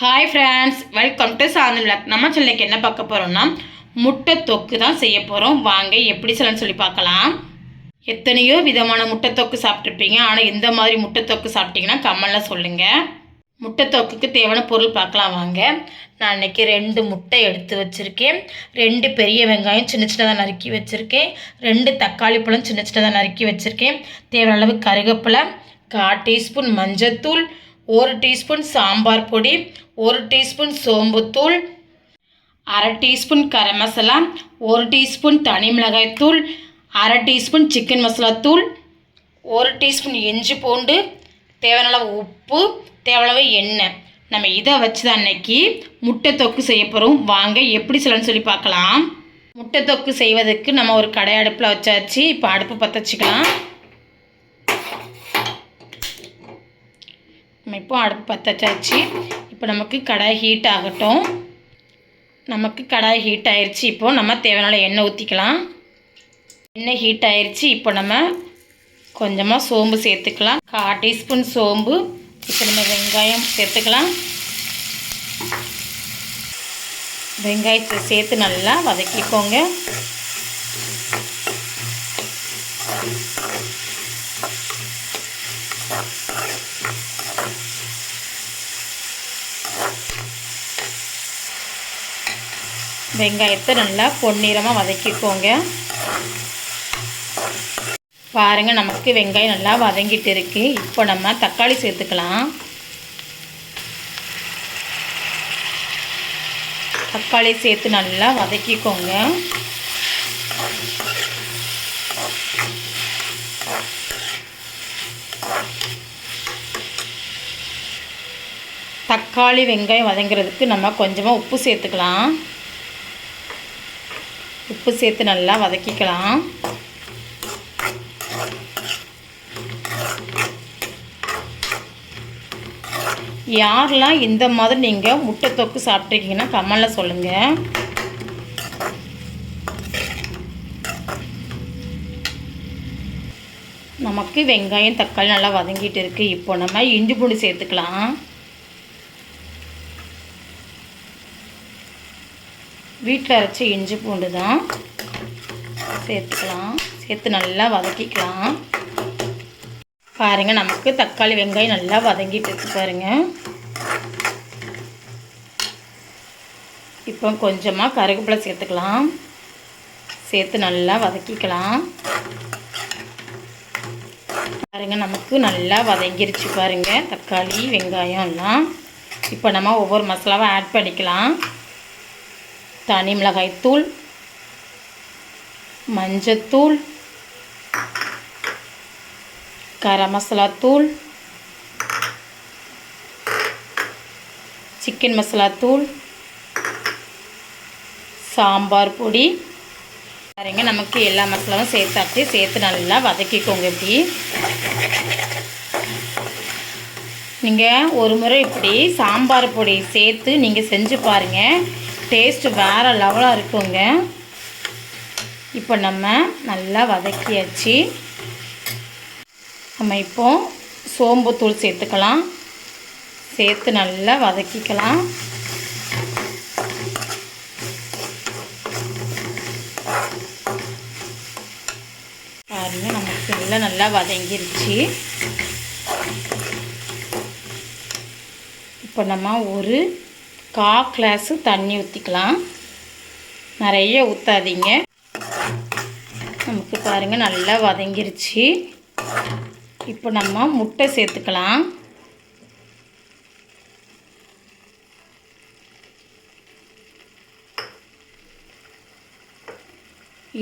Hi friends welcome to Shanthi விளக் நம்ம சொல்லிக்கு என்ன பார்க்க போகிறோம்னா முட்டை தொக்கு தான் செய்ய போகிறோம் வாங்க எப்படி சொல்லணும்னு சொல்லி பார்க்கலாம். எத்தனையோ விதமான முட்டை தொக்கு சாப்பிட்ருப்பீங்க ஆனால் இந்த மாதிரி முட்டை தொக்கு சாப்பிட்டீங்கன்னா கம்மலில் சொல்லுங்கள் முட்டை தொக்குக்கு தேவையான பொருள் பார்க்கலாம் வாங்க. நான் இன்றைக்கி ரெண்டு முட்டை எடுத்து வச்சுருக்கேன். ரெண்டு பெரிய வெங்காயம் சின்ன சின்னதாக நறுக்கி வச்சுருக்கேன். ரெண்டு தக்காளி பழம் சின்ன சின்னதாக நறுக்கி வச்சுருக்கேன். தேவையான அளவு கருவேப்பிலை கால் டீஸ்பூன் மஞ்சத்தூள் ஒரு டீஸ்பூன் சாம்பார் பொடி ஒரு டீஸ்பூன் சோம்புத்தூள் அரை டீஸ்பூன் கரம் மசாலா ஒரு டீஸ்பூன் தனி மிளகாய் தூள் அரை டீஸ்பூன் சிக்கன் மசாலா தூள் ஒரு டீஸ்பூன் இஞ்சி பூண்டு தேவையான உப்பு தேவையான எண்ணெய். நம்ம இதை வச்சு தான் அன்னைக்கு முட்டை தொக்கு செய்ய போகிறோம் வாங்க எப்படி சொல்லணும்னு சொல்லி பார்க்கலாம். முட்டை தொக்கு செய்வதற்கு நம்ம ஒரு கடை அடுப்பில் வச்சாச்சு. இப்போ அடுப்பு பற்ற வச்சுக்கலாம். நம்ம இப்போ அடுப்பு பற்ற வச்சாச்சு. இப்போ நமக்கு கடாய் ஹீட் ஆகட்டும். நமக்கு கடாய் ஹீட் ஆயிடுச்சு இப்போது நம்ம தேவையான எண்ணெய் ஊற்றிக்கலாம் எண்ணெய் ஹீட் ஆயிடுச்சு இப்போ நம்ம கொஞ்சமாக சோம்பு சேர்த்துக்கலாம். கால் டீஸ்பூன் சோம்பு. இப்போ நம்ம வெங்காயம் சேர்த்துக்கலாம். வெங்காயத்தை சேர்த்து நல்லா வதக்கிக்கோங்க. வெங்காயத்தை நல்லா பொன்னிறமாக வதக்கிக்கோங்க. பாருங்கள் நமக்கு வெங்காயம் நல்லா வதங்கிட்டு இருக்கு. இப்போ நம்ம தக்காளி சேர்த்துக்கலாம். தக்காளி சேர்த்து நல்லா வதக்கிக்கோங்க. தக்காளி வெங்காயம் வதங்கிறதுக்கு நம்ம கொஞ்சமாக உப்பு சேர்த்துக்கலாம். உப்பு சேர்த்து நல்லா வதக்கிக்கலாம். யாரெல்லாம் இந்த மாதிரி நீங்கள் முட்டை தொக்கு சாப்பிட்ருக்கீங்கன்னா கமலில் சொல்லுங்கள் நமக்கு வெங்காயம் தக்காளி நல்லா வதங்கிட்டு இருக்குது இப்போ நம்ம இஞ்சி பூண்டு சேர்த்துக்கலாம். வீட்டில் அரைச்ச இஞ்சி பூண்டு தான். சேர்த்துக்கலாம். சேர்த்து நல்லா வதக்கிக்கலாம். பாருங்கள் நமக்கு தக்காளி வெங்காயம் நல்லா வதங்கிட்டு இருக்கு பாருங்கள் இப்போ கொஞ்சமாக கருவேப்பிலை சேர்த்துக்கலாம். சேர்த்து நல்லா வதக்கிக்கலாம். பாருங்கள் நமக்கு நல்லா வதங்கிருச்சு பாருங்கள் தக்காளி வெங்காயம் எல்லாம் இப்போ நம்ம ஒவ்வொரு மசாலாவும் ஆட் பண்ணிக்கலாம். தனி மிளகாய்த்தூள் மஞ்சத்தூள் கரம் மசாலா தூள் சிக்கன் மசாலா தூள் சாம்பார் பொடி. பாருங்க நமக்கு எல்லா மசாலாவும் சேர்த்தாச்சு. சேர்த்து நல்லா வதக்கிக்கோங்க இப்படி. நீங்கள் ஒரு முறை இப்படி சாம்பார் பொடி சேர்த்து நீங்கள் செஞ்சு பாருங்கள் டேஸ்ட்டு வேறு லெவலாக இருக்குங்க. இப்போ நம்ம நல்லா வதக்கியாச்சு. நம்ம இப்போ சோம்புத்தூள் சேர்த்துக்கலாம். சேர்த்து நல்லா வதக்கிக்கலாம். பாருங்க நமக்கு நல்லா நல்லா வதங்கிருச்சு. இப்போ நம்ம ஒரு கா கிளாஸு தண்ணி ஊற்றிக்கலாம் நிறைய ஊற்றாதீங்க நமக்கு பாருங்கள் நல்லா வதங்கிருச்சு. இப்போ நம்ம முட்டை சேர்த்துக்கலாம்.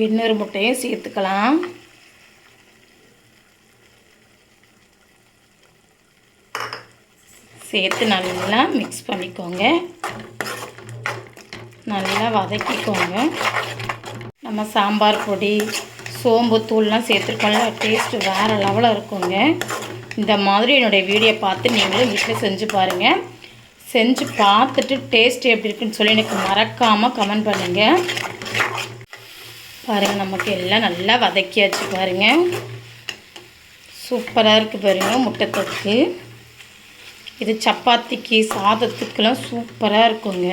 இன்னொரு முட்டையும் சேர்த்துக்கலாம். சேர்த்து நல்லா மிக்ஸ் பண்ணிக்கோங்க. நல்லா வதக்கிக்கோங்க. நம்ம சாம்பார் பொடி சோம்பு தூள்லாம் சேர்த்துருக்கோம்ல டேஸ்ட்டு வேறு லெவலில் இருக்குங்க. இந்த மாதிரி என்னுடைய வீடியோ பார்த்து நீங்களும் வீட்டில் செஞ்சு பாருங்கள் செஞ்சு பார்த்துட்டு டேஸ்ட் எப்படி இருக்குன்னு சொல்லி எனக்கு மறக்காமல் கமெண்ட் பண்ணுங்கள் பாருங்கள் நமக்கு எல்லாம் நல்லா வதக்கியாச்சு பாருங்கள் சூப்பராக இருக்குது பாருங்கள் முட்டை தொக்கு. இது சப்பாத்திக்கு சாதத்துக்கெல்லாம் சூப்பராக இருக்குங்க.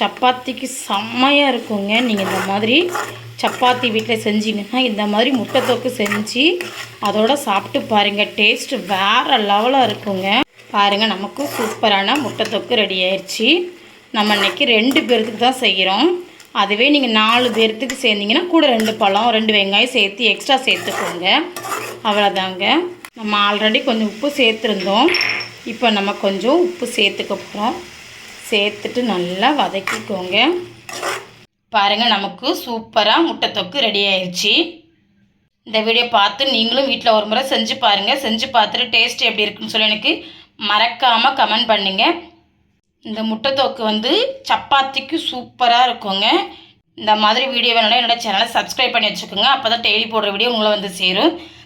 சப்பாத்திக்கு செம்மையாக இருக்குங்க. நீங்கள் இந்த மாதிரி சப்பாத்தி வீட்டில் செஞ்சீங்கன்னா இந்த மாதிரி முட்டை தொக்கு செஞ்சு அதோட சாப்பிட்டு பாருங்கள் டேஸ்ட்டு வேறு லெவலாக இருக்குங்க. பாருங்கள் நமக்கும் சூப்பரான முட்டை தொக்கு ரெடி ஆயிடுச்சு நம்ம இன்றைக்கி ரெண்டு பேர்த்துக்கு தான் செய்கிறோம் அதுவே நீங்கள் நாலு பேர்த்துக்கு சேர்ந்தீங்கன்னா கூட ரெண்டு பழம் ரெண்டு வெங்காயம் சேர்த்து எக்ஸ்ட்ரா சேர்த்துக்கோங்க. அவ்வளோதாங்க நம்ம ஆல்ரெடி கொஞ்சம் உப்பு சேர்த்துருந்தோம். இப்போ நம்ம கொஞ்சம் உப்பு சேர்த்துக்க போகிறோம் சேர்த்துட்டு நல்லா வதக்கிக்கோங்க. பாருங்கள் நமக்கு சூப்பராக முட்டை தொக்கு ரெடி ஆயிடுச்சு இந்த வீடியோ பார்த்து நீங்களும் வீட்டில் ஒரு முறை செஞ்சு பாருங்கள் செஞ்சு பார்த்துட்டு டேஸ்ட் எப்படி இருக்குன்னு சொல்லி எனக்கு மறக்காமல் கமெண்ட் பண்ணுங்கள் இந்த முட்டை தொக்கு வந்து சப்பாத்திக்கு சூப்பராக இருக்குங்க. இந்த மாதிரி வீடியோ வேணும்னா என்னோட சேனலை சப்ஸ்கிரைப் பண்ணி வச்சுக்கோங்க. அப்போ தான் டெய்லி போடுற வீடியோ உங்களை வந்து சேரும்.